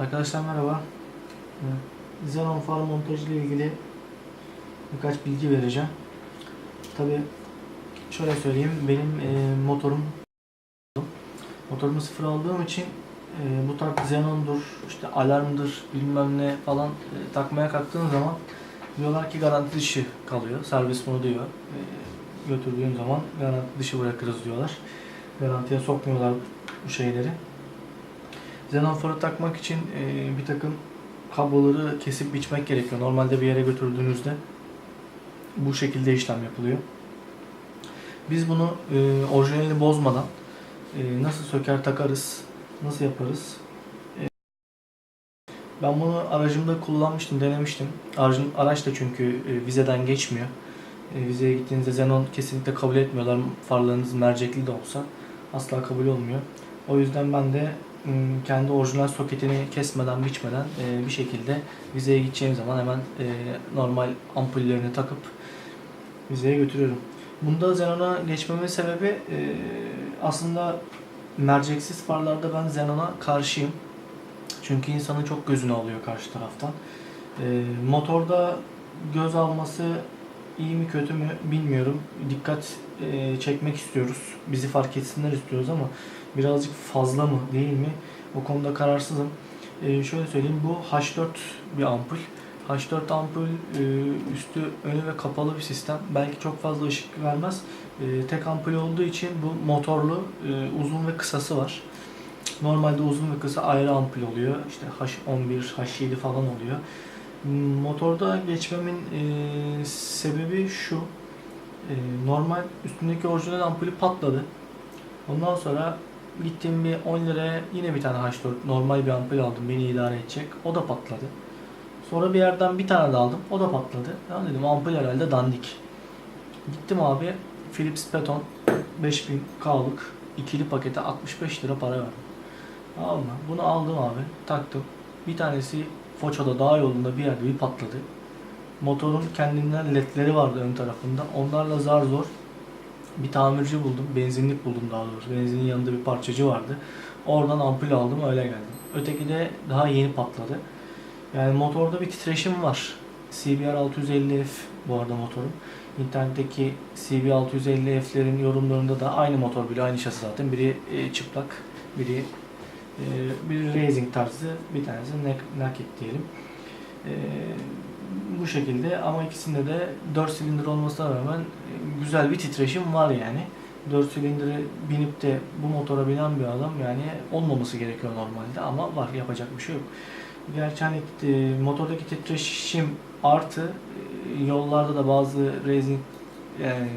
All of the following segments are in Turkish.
Arkadaşlar merhaba. Ee, Xenon far montajı ile ilgili birkaç bilgi vereceğim. Tabi şöyle söyleyeyim benim e, motorum motorumu sıfır aldığım için e, bu tarz Xenon'dur, işte alarmdır, bilmem ne falan e, takmaya kalktığın zaman diyorlar ki garanti dışı kalıyor. Servis bunu diyor. E, götürdüğün zaman garanti dışı bırakırız diyorlar. Garantiye sokmuyorlar bu şeyleri. Farı takmak için e, bir takım kabloları kesip biçmek gerekiyor. Normalde bir yere götürdüğünüzde bu şekilde işlem yapılıyor. Biz bunu e, orijinalini bozmadan e, nasıl söker takarız, nasıl yaparız? E, ben bunu aracımda kullanmıştım, denemiştim. Aracın, araç da çünkü e, vizeden geçmiyor. E, vizeye gittiğinizde Xenon kesinlikle kabul etmiyorlar. Farlarınız mercekli de olsa asla kabul olmuyor. O yüzden ben de kendi orijinal soketini kesmeden, biçmeden e, bir şekilde vizeye gideceğim zaman hemen e, normal ampullerini takıp vizeye götürüyorum. Bunda Xenon'a geçmemin sebebi e, aslında merceksiz farlarda ben Xenon'a karşıyım. Çünkü insanın çok gözünü alıyor karşı taraftan. E, motorda göz alması iyi mi kötü mü bilmiyorum. Dikkat e, çekmek istiyoruz. Bizi fark etsinler istiyoruz ama birazcık fazla mı değil mi? O konuda kararsızım. E, şöyle söyleyeyim bu H4 bir ampul. H4 ampul e, üstü önü ve kapalı bir sistem. Belki çok fazla ışık vermez. E, tek ampul olduğu için bu motorlu e, uzun ve kısası var. Normalde uzun ve kısa ayrı ampul oluyor. İşte H11, H7 falan oluyor. Motorda geçmemin e, sebebi şu. E, normal üstündeki orijinal ampulü patladı. Ondan sonra gittim bir 10 liraya yine bir tane H4 normal bir ampul aldım beni idare edecek. O da patladı. Sonra bir yerden bir tane daha aldım. O da patladı. Ya dedim ampul herhalde dandik. Gittim abi Philips Peton 5000K'lık ikili pakete 65 lira para verdim. Tamam mı? Bunu aldım abi. Taktım. Bir tanesi Foça'da dağ yolunda bir yerde bir patladı. Motorun kendinden ledleri vardı ön tarafında. Onlarla zar zor bir tamirci buldum. Benzinlik buldum daha doğrusu. Benzinin yanında bir parçacı vardı. Oradan ampul aldım öyle geldim. Öteki de daha yeni patladı. Yani motorda bir titreşim var. CBR 650F bu arada motorum. İnternetteki CB 650F'lerin yorumlarında da aynı motor bile aynı şasi zaten. Biri e, çıplak, biri e, biri racing tarzı, bir tanesi nak- naked diyelim. E, bu şekilde ama ikisinde de 4 silindir olmasına rağmen e, güzel bir titreşim var yani. 4 silindire binip de bu motora binen bir adam yani olmaması gerekiyor normalde ama var yapacak bir şey yok. Gerçi hani e, motordaki titreşim artı e, yollarda da bazı racing yani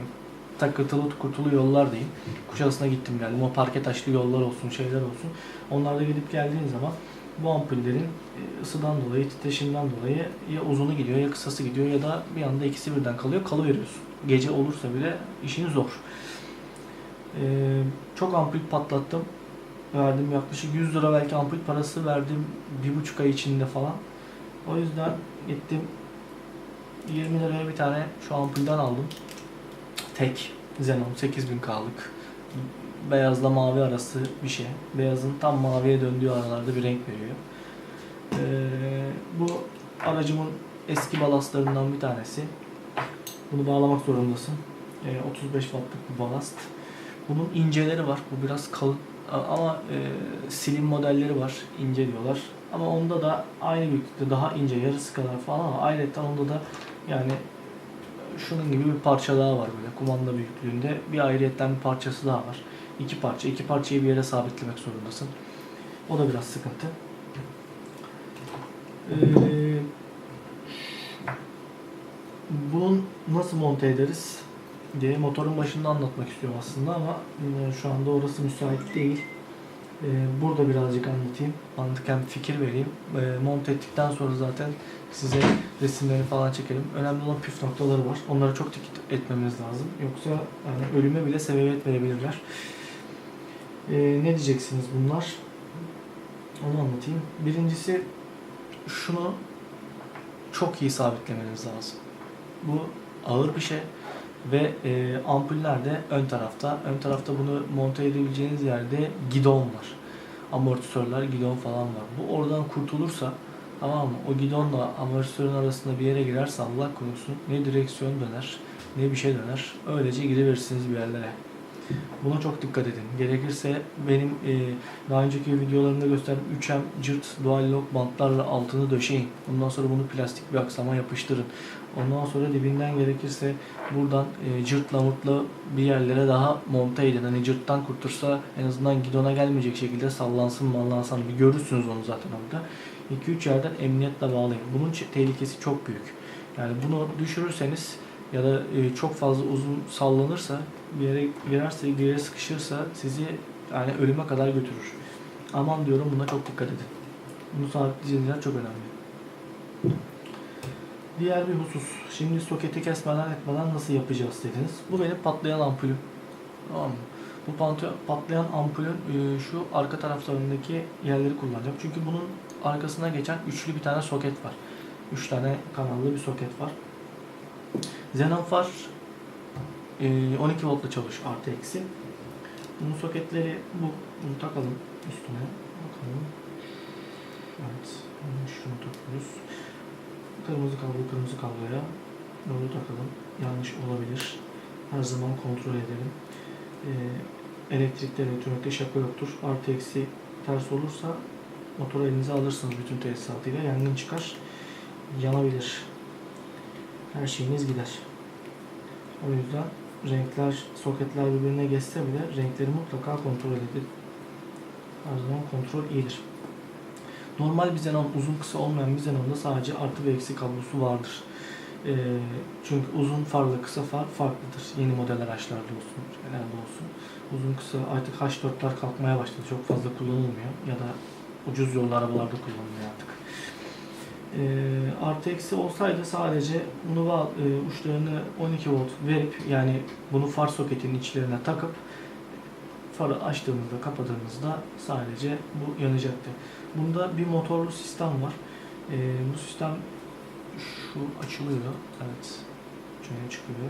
takırtılı tukurtulu yollar değil. Kuşadası'na gittim geldim. O parke taşlı yollar olsun, şeyler olsun. Onlarda gidip geldiğin zaman bu ampullerin e, ısıdan dolayı, titreşimden dolayı ya uzunu gidiyor ya kısası gidiyor ya da bir anda ikisi birden kalıyor, kalıveriyorsun. Gece olursa bile işin zor. Ee, çok ampul patlattım. Verdim yaklaşık 100 lira belki ampul parası verdim bir buçuk ay içinde falan. O yüzden gittim 20 liraya bir tane şu ampulden aldım. Tek Xenon 8000K'lık. Beyazla mavi arası bir şey. Beyazın tam maviye döndüğü aralarda bir renk veriyor. Ee, bu aracımın eski balastlarından bir tanesi. Bunu bağlamak zorundasın. Ee, 35 wattlık bir balast. Bunun inceleri var. Bu biraz kalın ama e, slim modelleri var. ince diyorlar. Ama onda da aynı büyüklükte daha ince yarısı kadar falan ama ayrıca onda da yani şunun gibi bir parça daha var böyle kumanda büyüklüğünde. Bir ayrıyetten bir parçası daha var. İki parça. iki parçayı bir yere sabitlemek zorundasın. O da biraz sıkıntı. Ee, bunu nasıl monte ederiz diye motorun başında anlatmak istiyorum aslında ama e, şu anda orası müsait değil. E, Burada birazcık anlatayım. Anlatırken fikir vereyim. E, Monte ettikten sonra zaten size resimlerini falan çekelim. Önemli olan püf noktaları var. Onlara çok dikkat etmemiz lazım. Yoksa yani ölüme bile sebebiyet verebilirler. E, ne diyeceksiniz bunlar? Onu anlatayım. Birincisi şunu çok iyi sabitlemeniz lazım. Bu ağır bir şey ve e, ampuller de ön tarafta. Ön tarafta bunu monte edebileceğiniz yerde gidon var. amortisörler, gidon falan var. Bu oradan kurtulursa tamam mı? O gidonla amortisörün arasında bir yere girerse Allah korusun ne direksiyon döner ne bir şey döner. Öylece giriverirsiniz bir yerlere. Buna çok dikkat edin. Gerekirse benim e, daha önceki videolarımda gösterdiğim 3M cırt dual lock bantlarla altını döşeyin. Ondan sonra bunu plastik bir aksama yapıştırın. Ondan sonra dibinden gerekirse buradan e, cırtla mırtla bir yerlere daha monte edin. Hani cırttan kurtursa en azından gidona gelmeyecek şekilde sallansın mallansın. Bir görürsünüz onu zaten orada. 2-3 yerden emniyetle bağlayın. Bunun tehlikesi çok büyük. Yani bunu düşürürseniz ya da e, çok fazla uzun sallanırsa bir yere girerse, bir yere sıkışırsa sizi yani ölüme kadar götürür. Aman diyorum buna çok dikkat edin. Bunu sabitleyiciler çok önemli. Diğer bir husus. Şimdi soketi kesmeden etmeden nasıl yapacağız dediniz. Bu benim patlayan ampulüm. Tamam mı? Bu patlayan ampulün e, şu arka taraflarındaki yerleri kullanacağım. Çünkü bunun arkasına geçen üçlü bir tane soket var. Üç tane kanallı bir soket var. Xenon far e, 12 voltla çalış artı eksi. Bunun soketleri bu. Bunu takalım üstüne. Bakalım. Evet. Şunu takıyoruz. Kırmızı kablo kırmızı kabloya doğru takalım. Yanlış olabilir. Her zaman kontrol edelim. Ee, elektrikte elektronikte şaka yoktur. Artı eksi ters olursa motoru elinize alırsınız bütün tesisatıyla. Yangın çıkar. Yanabilir. Her şeyiniz gider. O yüzden renkler, soketler birbirine geçse bile renkleri mutlaka kontrol edin. Her zaman kontrol iyidir. Normal bir xenon uzun kısa olmayan bir xenonda sadece artı ve eksi kablosu vardır. Ee, çünkü uzun farla kısa far farklıdır. Yeni model araçlarda olsun, şeylerde olsun. Uzun kısa artık H4'ler kalkmaya başladı. Çok fazla kullanılmıyor. Ya da ucuz yollu arabalarda kullanılıyor artık. Ee, artı eksi olsaydı sadece bağ- e, uçlarını 12 volt verip yani bunu far soketinin içlerine takıp farı açtığımızda kapadığımızda sadece bu yanacaktı. Bunda bir motorlu sistem var. Ee, bu sistem şu açılıyor. Evet. Şöyle çıkıyor.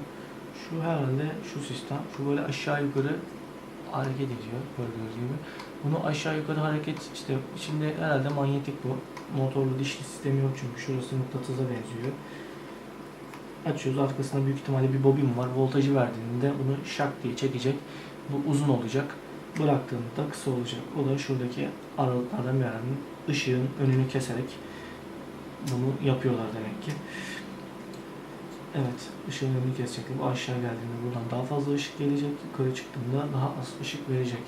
Şu herhalde şu sistem. Şu böyle aşağı yukarı hareket ediyor. Gördüğünüz gibi. Bunu aşağı yukarı hareket işte içinde herhalde manyetik bu. Motorlu dişli sistemi yok çünkü şurası mıknatısa benziyor. Açıyoruz. Arkasında büyük ihtimalle bir bobin var. Voltajı verdiğinde bunu şak diye çekecek. Bu uzun olacak. Bıraktığında kısa olacak. O da şuradaki aralıklardan bir ışığın önünü keserek bunu yapıyorlar demek ki. Evet, ışığın önünü kesecek. Bu aşağı geldiğinde buradan daha fazla ışık gelecek. Yukarı çıktığında daha az ışık verecek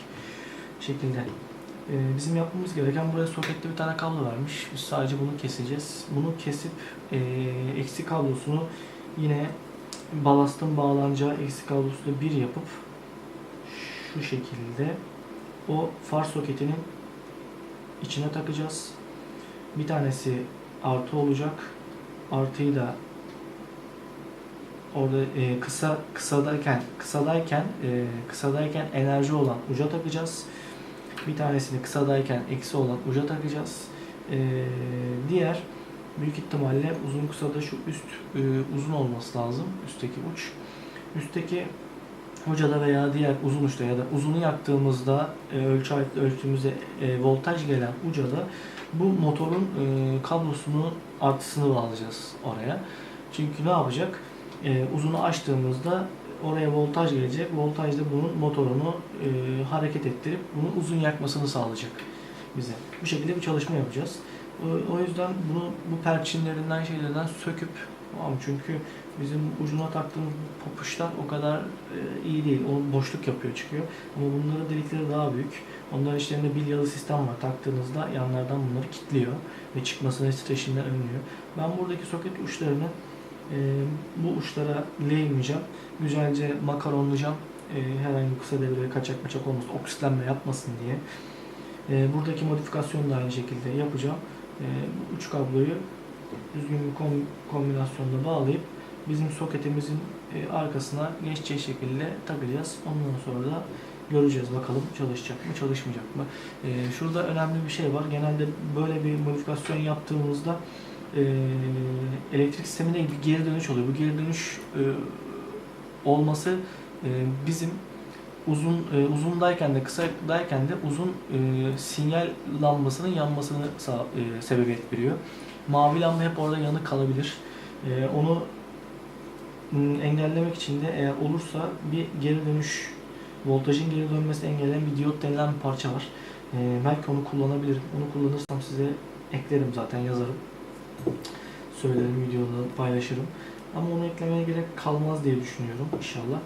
şekilde. Ee, bizim yapmamız gereken buraya soketli bir tane kablo vermiş. Biz sadece bunu keseceğiz. Bunu kesip ee, eksi kablosunu yine balastın bağlanacağı eksi kablosuyla bir yapıp şu şekilde o far soketinin içine takacağız. Bir tanesi artı olacak. Artıyı da orada e, kısa kısadayken kısadayken e, kısadayken enerji olan uca takacağız. Bir tanesini kısadayken eksi olan uca takacağız. E, diğer büyük ihtimalle uzun kısada şu üst e, uzun olması lazım. Üstteki uç. Üstteki hocada veya diğer uzun uçta ya da uzunu yaktığımızda e, ölçü ölçtüğümüzde e, voltaj gelen ucada bu motorun e, kablosunu artısını bağlayacağız oraya. Çünkü ne yapacak? E, uzunu açtığımızda oraya voltaj gelecek. Voltaj da bunun motorunu e, hareket ettirip bunu uzun yakmasını sağlayacak bize. Bu şekilde bir çalışma yapacağız. O, yüzden bunu bu perçinlerinden şeylerden söküp tamam çünkü bizim ucuna taktığımız bu popuşlar o kadar e, iyi değil. O boşluk yapıyor çıkıyor. Ama bunların delikleri daha büyük. Onların içlerinde bilyalı sistem var. Taktığınızda yanlardan bunları kilitliyor ve çıkmasını streşinden önlüyor. Ben buradaki soket uçlarını e, bu uçlara lehimleyeceğim. Güzelce makaronlayacağım. E, herhangi kısa devre kaçak maçak olmasın, oksitlenme yapmasın diye. E, buradaki modifikasyonu da aynı şekilde yapacağım. E, bu uç kabloyu düzgün bir kom- kombinasyonda bağlayıp bizim soketimizin e, arkasına geçecek şekilde takacağız. Ondan sonra da göreceğiz bakalım çalışacak mı çalışmayacak mı. E, şurada önemli bir şey var. Genelde böyle bir modifikasyon yaptığımızda e, elektrik sistemine bir geri dönüş oluyor. Bu geri dönüş e, olması e, bizim uzun e, uzundayken de kısadayken de uzun sinyal lambasının yanmasını sağ, sebebiyet veriyor. Mavi lamba hep orada yanık kalabilir. Onu engellemek için de eğer olursa bir geri dönüş voltajın geri dönmesini engelleyen bir diyot denilen bir parça var. Belki onu kullanabilirim. Onu kullanırsam size eklerim zaten yazarım. Söylerim videoda paylaşırım. Ama onu eklemeye gerek kalmaz diye düşünüyorum inşallah.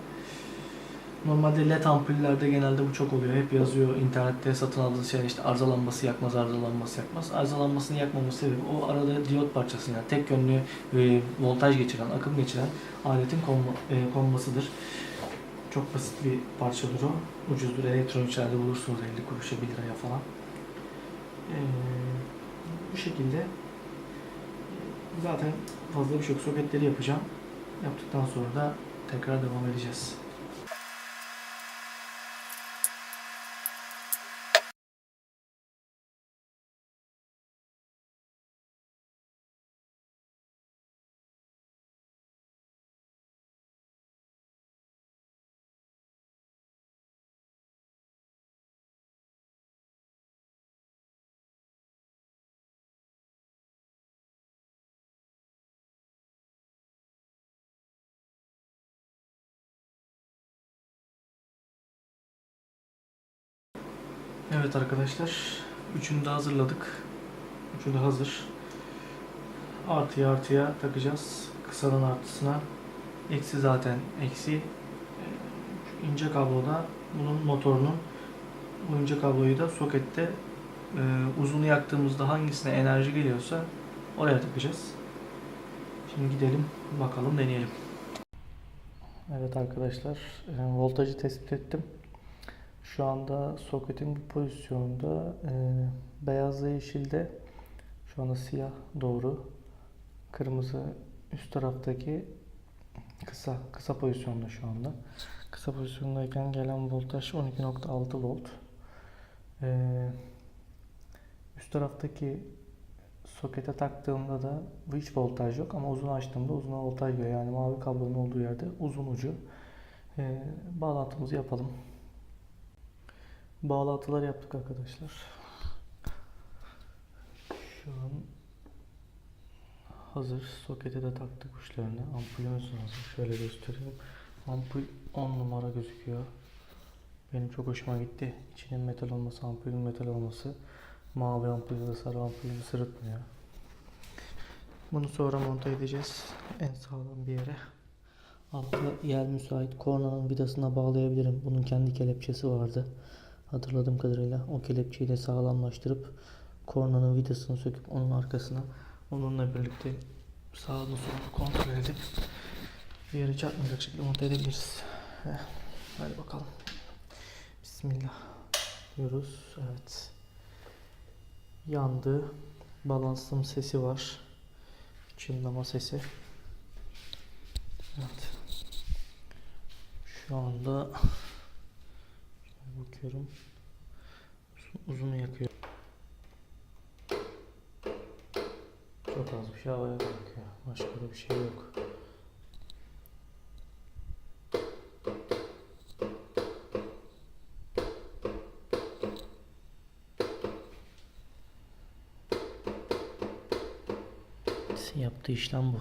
Normalde led ampullerde genelde bu çok oluyor. Hep yazıyor internette satın aldığınız şey işte arıza lambası yakmaz, arıza lambası yakmaz. Arıza lambasını yakmamın sebebi o arada diyot parçası yani tek yönlü e, voltaj geçiren, akım geçiren aletin konma, e, konmasıdır. Çok basit bir parçadır o. Ucuzdur. Elektronikçilerde bulursunuz 50 kuruşa 1 liraya falan. E, bu şekilde zaten fazla bir şey yok. Soketleri yapacağım. Yaptıktan sonra da tekrar devam edeceğiz. Evet arkadaşlar, üçünü de hazırladık. Üçü de hazır. Artıya artıya takacağız. Kısanın artısına. Eksi zaten eksi. Ee, şu ince kabloda bunun motorunun bu ince kabloyu da sokette e, uzunu yaktığımızda hangisine enerji geliyorsa oraya takacağız. Şimdi gidelim bakalım deneyelim. Evet arkadaşlar, e, voltajı tespit ettim. Şu anda soketin bu pozisyonunda e, beyazla yeşilde şu anda siyah doğru kırmızı üst taraftaki kısa kısa pozisyonda şu anda. Kısa pozisyondayken gelen voltaj 12.6 volt. E, üst taraftaki sokete taktığımda da bu hiç voltaj yok ama uzun açtığımda uzun voltaj geliyor. Yani mavi kablonun olduğu yerde uzun ucu. E, bağlantımızı yapalım. Bağlantılar yaptık arkadaşlar. Şu an hazır. Sokete de taktık uçlarını. Ampulümüz hazır. Şöyle göstereyim. Ampul 10 numara gözüküyor. Benim çok hoşuma gitti. İçinin metal olması, ampulün metal olması. Mavi ampulü de sarı ampulü sırıtmıyor. Bunu sonra monte edeceğiz. En sağlam bir yere. Altta yer müsait. Kornanın vidasına bağlayabilirim. Bunun kendi kelepçesi vardı. Hatırladığım kadarıyla o kelepçeyi de sağlamlaştırıp kornanın vidasını söküp onun arkasına onunla birlikte sağını solunu kontrol edip bir yere çarpmayacak şekilde monte edebiliriz. Heh, Hadi bakalım. Bismillah diyoruz. Evet. Yandı. Balansım sesi var. Çınlama sesi. Evet. Şu anda Bakıyorum. Uzun, uzunu yakıyor. Çok az bir şey havaya bırakıyor. Başka da bir şey yok. Yaptığı işlem bu.